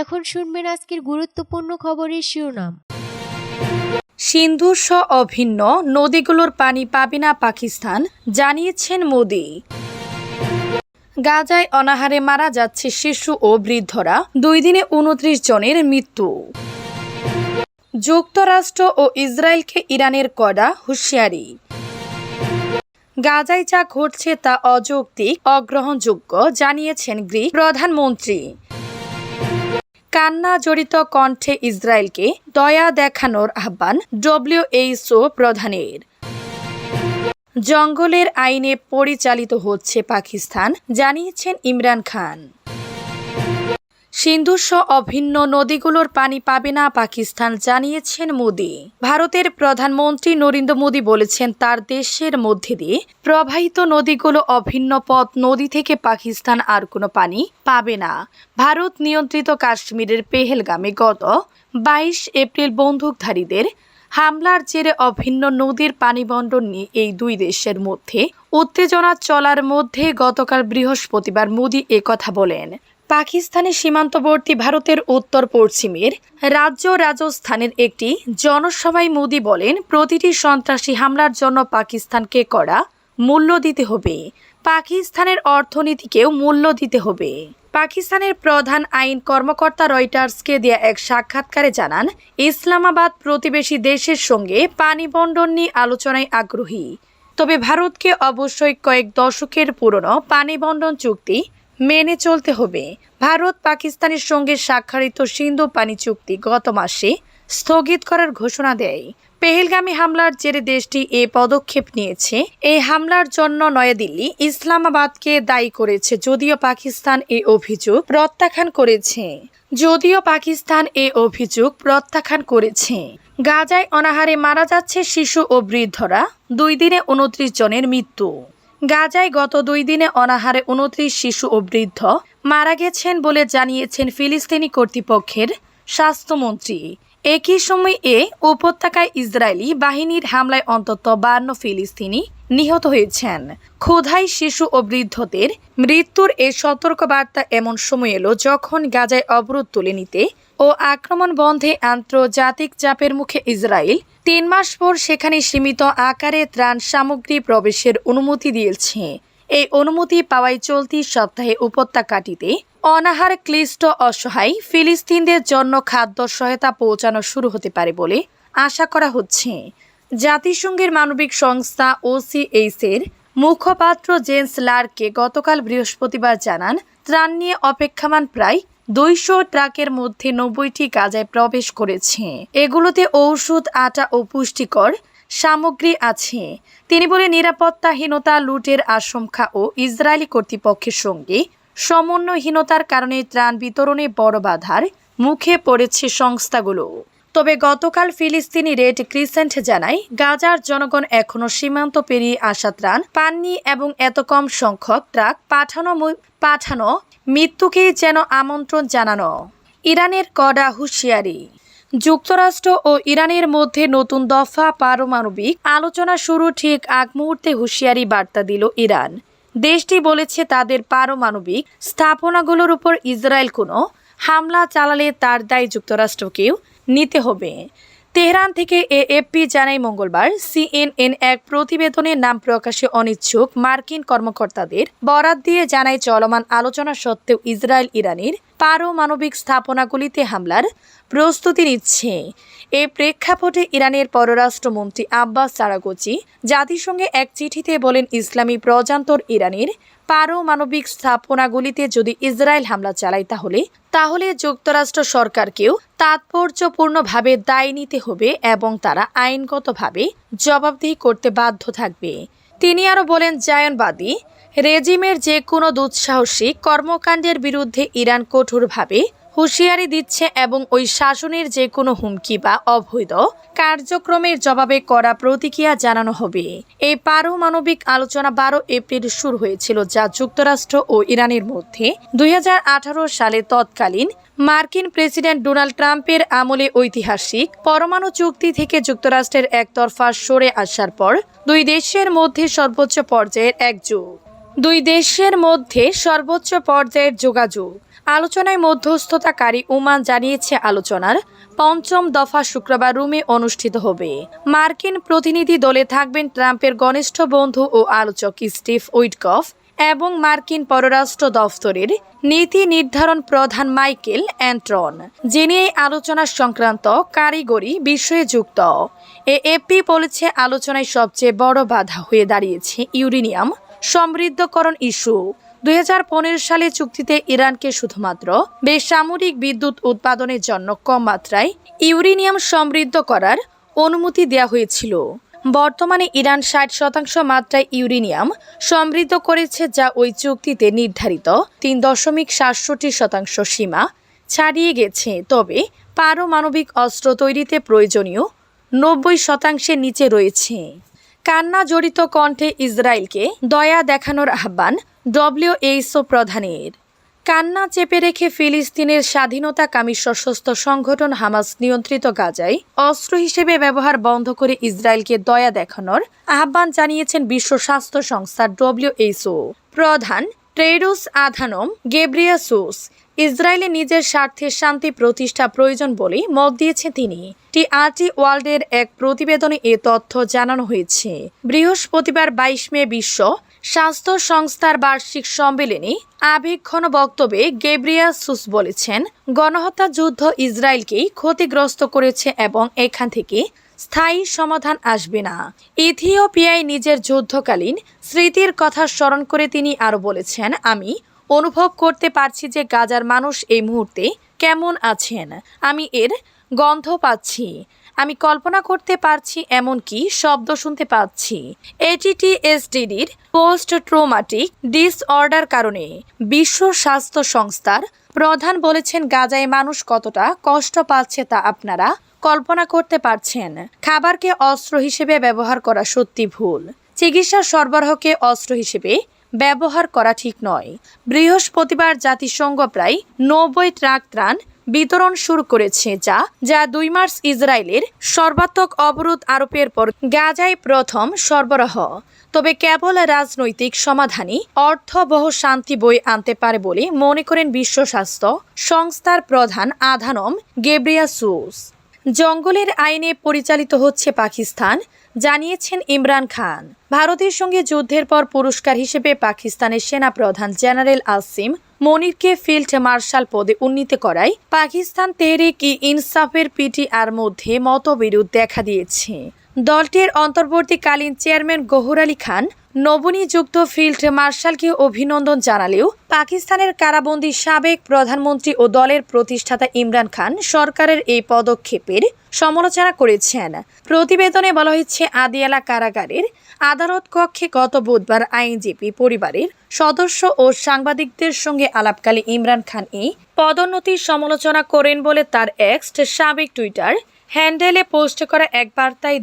এখন শুনবেন আজকের গুরুত্বপূর্ণ খবরের শিরোনাম। সিন্ধু স অভিন্ন, নদীগুলোর পানি পাবে না পাকিস্তান, জানিয়েছেন মোদি। গাজায় অনাহারে মারা যাচ্ছে শিশু ও বৃদ্ধরা, দুই দিনে উনত্রিশ জনের মৃত্যু। যুক্তরাষ্ট্র ও ইসরায়েলকে ইরানের কড়া হুঁশিয়ারি। গাজায় যা ঘটছে তা অযৌক্তিক, অগ্রহণযোগ্য, জানিয়েছেন গ্রিক প্রধানমন্ত্রী। কান্না জড়িত কণ্ঠে ইসরায়েলকে দয়া দেখানোর আহ্বান ডব্লিউএইচও প্রধানের। জঙ্গলের আইনে পরিচালিত হচ্ছে পাকিস্তান, জানিয়েছেন ইমরান খান। সিন্ধুস্ব অভিন্ন নদীগুলোর পানি পাবে না, পাকিস্তান জানিয়েছেন মোদি। ভারতের প্রধানমন্ত্রী নরেন্দ্র মোদী বলেছেন, তার দেশের মধ্যে দিয়ে প্রবাহিত নদীগুলো অভিন্ন পথ নদী থেকে পাকিস্তান আর কোনো পানি পাবে না। ভারত নিয়ন্ত্রিত কাশ্মীরের পেহেলগামে গত বাইশ এপ্রিল বন্দুকধারীদের হামলার জেরে অভিন্ন নদীর পানি বন্টন নিয়ে এই দুই দেশের মধ্যে উত্তেজনা চলার মধ্যে গতকাল বৃহস্পতিবার মোদী একথা বলেন। পাকিস্তানের সীমান্তবর্তী ভারতের উত্তর পশ্চিমের রাজ্য রাজস্থানের একটি জনসভায় মোদী বলেন, প্রতিটি সন্ত্রাসী হামলার জন্য পাকিস্তানকে করা মূল্য দিতে হবে। পাকিস্তানের অর্থনীতিকেও মূল্য দিতে হবে। পাকিস্তানের প্রধান আইন কর্মকর্তা রয়টার্সকে দেয়া এক সাক্ষাৎকারে জানান, ইসলামাবাদ প্রতিবেশী দেশের সঙ্গে পানি বন্টন নিয়ে আলোচনায় আগ্রহী। তবে ভারতকে অবশ্যই কয়েক দশকের পুরনো পানি বন্টন চুক্তি মেনে চলতে হবে। ভারত পাকিস্তানের সঙ্গে স্বাক্ষরিত সিন্ধু পানি চুক্তি গত মাসে স্থগিত করার ঘোষণা দেয়। পেহেলগামী হামলার জেরে দেশটি এ পদক্ষেপ নিয়েছে। এই হামলার জন্য নয়াদিল্লি ইসলামাবাদকে দায়ী করেছে, যদিও পাকিস্তান এ অভিযোগ প্রত্যাখ্যান করেছে। যদিও পাকিস্তান এ অভিযোগ প্রত্যাখ্যান করেছে। গাজায় অনাহারে মারা যাচ্ছে শিশু ও বৃদ্ধরা। দুই দিনে উনত্রিশ জনের মৃত্যু। গাজায় গত দুই দিনে অনাহারে উনত্রিশ শিশু ও বৃদ্ধ মারা গেছেন বলে জানিয়েছেন ফিলিস্তিনি কর্তৃপক্ষের স্বাস্থ্যমন্ত্রী। একই সময় এ উপত্যকায় ইসরায়েলি বাহিনীর হামলায় অন্তত বান্ন ফিলিস্তিনি নিহত হয়েছেন। ক্ষুধাই শিশু ও বৃদ্ধদের মৃত্যুর এ সতর্কবার্তা এমন সময় এলো যখন গাজায় অবরোধ তুলে নিতে ও আক্রমণ বন্ধে আন্তর্জাতিক চাপের মুখে ইসরায়েল তিন মাস পর সেখানে সীমিত আকারে ত্রাণ সামগ্রী প্রবেশের অনুমতি দিয়েছে। এই অনুমতি পাওয়ায় চলতি সপ্তাহে উপত্যকাটিতে অনাহার, ক্লিষ্ট, অসহায় ফিলিস্তিনদের জন্য খাদ্য সহায়তা পৌঁছানো শুরু হতে পারে বলে আশা করা হচ্ছে। জাতিসংঘের মানবিক সংস্থা ওসিএইচ এর মুখপাত্র জেন্স লার্ককে গতকাল বৃহস্পতিবার জানান, ত্রাণ নিয়ে অপেক্ষমান প্রায় দুইশো ট্রাকের মধ্যে নব্বইটি গাজায় প্রবেশ করেছে। এগুলোতে ঔষধ, আটা ও পুষ্টিকর সামগ্রী আছে। তিনি বলে নিরাপত্তাহীনতা লুটের আশঙ্কা ও ইসরায়েলি কর্তৃপক্ষের সঙ্গে সমন্বয়হীনতার কারণে ত্রাণ বিতরণে বড় বাধার মুখে পড়েছে সংস্থাগুলো। তবে গতকাল ফিলিস্তিনি রেড ক্রিসেন্ট জানায়, গাজার জনগণ এখনও সীমান্ত পেরিয়ে আসা ত্রাণ পাননি এবং এত কম সংখ্যক ট্রাক পাঠানো পাঠানো মৃত্যুকেই যেন আমন্ত্রণ জানানো। ইরানের কড়া হুঁশিয়ারি। যুক্তরাষ্ট্র ও ইরানের মধ্যে নতুন দফা পারমাণবিক আলোচনা শুরু ঠিক আগ মুহূর্তে হুঁশিয়ারি বার্তা দিল ইরান। দেশটি বলেছে তাদের পারমাণবিক স্থাপনাগুলোর উপর ইসরায়েল কোনো হামলা চালালে তার দায় যুক্তরাষ্ট্রকেও। নিতে হবে। তেহরান থেকে এএফপি জানায় মঙ্গলবার, সিএনএন এক প্রতিবেদনের নাম প্রকাশে অনিচ্ছুক মার্কিন কর্মকর্তাদের বরাত দিয়ে জানায় চলমান আলোচনা সত্ত্বেও ইসরায়েল ইরানের পারমাণবিক স্থাপনাগুলিতে হামলার প্রস্তুতি নিচ্ছে। এ প্রেক্ষাপটে ইরানের পররাষ্ট্রমন্ত্রী আব্বাস সারাগোচি জাতিসংঘে এক চিঠিতে বলেন, ইসলামী প্রজান্তর ইরানের পারমাণবিক স্থাপনাগুলিতে যদি ইসরায়েল হামলা চালায় তাহলে তাহলে যুক্তরাষ্ট্র সরকারকেও তাৎপর্যপূর্ণভাবে দায় নিতে হবে এবং তারা আইনগতভাবে জবাবদিহি করতে বাধ্য থাকবে। তিনি আরও বলেন, জায়নবাদী রেজিমের যে কোনো দুঃসাহসিক কর্মকাণ্ডের বিরুদ্ধে ইরান কঠোরভাবে হুঁশিয়ারি দিচ্ছে এবং ওই শাসনের যে কোনো হুমকি বা অবৈধ কার্যক্রমের জবাবে করা প্রতিক্রিয়া জানানো হবে। এই পারমাণবিক আলোচনা বারো এপ্রিল শুরু হয়েছিল যা যুক্তরাষ্ট্র ও ইরানের মধ্যে দুই হাজার আঠারো সালে তৎকালীন মার্কিন প্রেসিডেন্ট ডোনাল্ড ট্রাম্পের আমলে ঐতিহাসিক পরমাণু চুক্তি থেকে যুক্তরাষ্ট্রের একতরফা সরে আসার পর দুই দেশের মধ্যে সর্বোচ্চ পর্যায়ের এক যুগ দুই দেশের মধ্যে সর্বোচ্চ পর্যায়ের যোগাযোগ। আলোচনায় মধ্যস্থতাকারী ওমান জানিয়েছে আলোচনার পঞ্চম দফা শুক্রবার রুমে অনুষ্ঠিত হবে। মার্কিন প্রতিনিধি দলে থাকবেন ট্রাম্পের ঘনিষ্ঠ বন্ধু ও আলোচক স্টিভ উইটকফ এবং মার্কিন পররাষ্ট্র দফতরের নীতি নির্ধারণ প্রধান মাইকেল অ্যান্ট্রন, যিনি এই আলোচনা সংক্রান্ত কারিগরি বিষয়ে যুক্ত। এএপি বলেছে, আলোচনায় সবচেয়ে বড় বাধা হয়ে দাঁড়িয়েছে ইউরেনিয়াম সমৃদ্ধকরণ ইস্যু। দু হাজার পনেরো সালে চুক্তিতে ইরানকে শুধুমাত্র বেসামরিক বিদ্যুৎ উৎপাদনের জন্য কম মাত্রায় ইউরেনিয়াম সমৃদ্ধ করার অনুমতি দেওয়া হয়েছিল। বর্তমানে ইরান ষাট শতাংশ মাত্রায় ইউরেনিয়াম সমৃদ্ধ করেছে, যা ওই চুক্তিতে নির্ধারিত তিন দশমিক সাতষট্টি শতাংশ সীমা ছাড়িয়ে গেছে। তবে পারমাণবিক অস্ত্র তৈরিতে প্রয়োজনীয় নব্বই শতাংশের নিচে রয়েছে। কান্না জড়িত কণ্ঠে ইসরায়েলকে দয়া দেখানোর আহ্বান ডব্লিউএইচও প্রধানের। কান্না চেপে রেখে ফিলিস্তিনের স্বাধীনতাকামী সশস্ত্র সংগঠন হামাস নিয়ন্ত্রিত গাজায় অস্ত্র হিসেবে ব্যবহার বন্ধ করে ইসরায়েলকে দয়া দেখানোর আহ্বান জানিয়েছেন বিশ্ব স্বাস্থ্য সংস্থা ডব্লিউএইচও প্রধান ট্রেডুস আধানম গেব্রিয়াসুস ইসরায়েলে নিজের স্বার্থে শান্তি প্রতিষ্ঠা প্রয়োজন বলে মত দিয়েছেন তিনি। টিআরটি ওয়ার্ল্ডের এক প্রতিবেদনে এ তথ্য জানানো হয়েছে। বৃহস্পতিবার বাইশ মে বিশ্ব স্বাস্থ্য সংস্থার বার্ষিক সম্মেলনে আবেগঘন বক্তব্যে গেব্রিয়া সুস বলেছেন, গণহত্যা যুদ্ধ ইসরায়েলকেই ক্ষতিগ্রস্ত করেছে এবং এখান থেকে স্থায়ী সমাধান আসবে না। ইথিওপিয়ায় নিজের যুদ্ধকালীন স্মৃতির কথা স্মরণ করে তিনি আরও বলেছেন, আমি অনুভব করতে পারছি যে গাজার মানুষ এই মুহূর্তে কেমন আছেন। আমি এর গন্ধ পাচ্ছি। আমি কল্পনা করতে পারছি এমনকি শব্দ শুনতে পাচ্ছি। এটিটিএসডিডির পোস্ট ট্রোমাটিক ডিসঅর্ডার কারণে বিশ্ব স্বাস্থ্য সংস্থার প্রধান বলেছেন, গাজায় মানুষ কতটা কষ্ট পাচ্ছে তা আপনারা কল্পনা করতে পারছেন। খাবারকে অস্ত্র হিসেবে ব্যবহার করা সত্যি ভুল। চিকিৎসা সরবরাহকে অস্ত্র হিসেবে ব্যবহার করা ঠিক নয়। বৃহস্পতিবার জাতিসংঘ প্রায় নব্বই ট্রাক ত্রাণ বিতরণ শুরু করেছে, যা যা দুই মার্চ ইসরায়েলের সর্বাত্মক অবরোধ আরোপের পর গাজায় প্রথম সরবরাহ। তবে কেবল রাজনৈতিক সমাধানই অর্থবহ শান্তি বই আনতে পারে বলে মনে করেন বিশ্ব স্বাস্থ্য সংস্থার প্রধান আধানম গেব্রিয়াসুস। জঙ্গলের আইনে পরিচালিত হচ্ছে পাকিস্তান, জানিয়েছেন ইমরান খান। ভারতের সঙ্গে যুদ্ধের পর পুরস্কার হিসেবে পাকিস্তানের সেনা প্রধান জেনারেল আসিম মনিরকে ফিল্ড মার্শাল পদে উন্নীত করায় পাকিস্তান তেহরিক ই ইনসাফের পিটিআর মধ্যে মতবিরোধ দেখা দিয়েছে। দলটির অন্তর্বর্তীকালীন চেয়ারম্যান গহুর আলী খান নবনিযুক্ত ফিল্ড মার্শালকে অভিনন্দন জানালেও পাকিস্তানের কারাবন্দী সাবেক প্রধানমন্ত্রী ও দলের প্রতিষ্ঠাতা ইমরান খান সরকারের এই পদক্ষেপের সমালোচনা করেছেন। প্রতিবেদনে বলা হয়েছে, আদিয়ালা কারাগারের আদালত কক্ষে গত বুধবার আইনজীবী পরিবারের সদস্য ও সাংবাদিকদের সঙ্গে আলাপকালে ইমরান খান এই পদোন্নতির সমালোচনা করেন বলে তার এক্সট সাবেক টুইটার হ্যান্ডেলে পোস্ট করা এক বার্তায়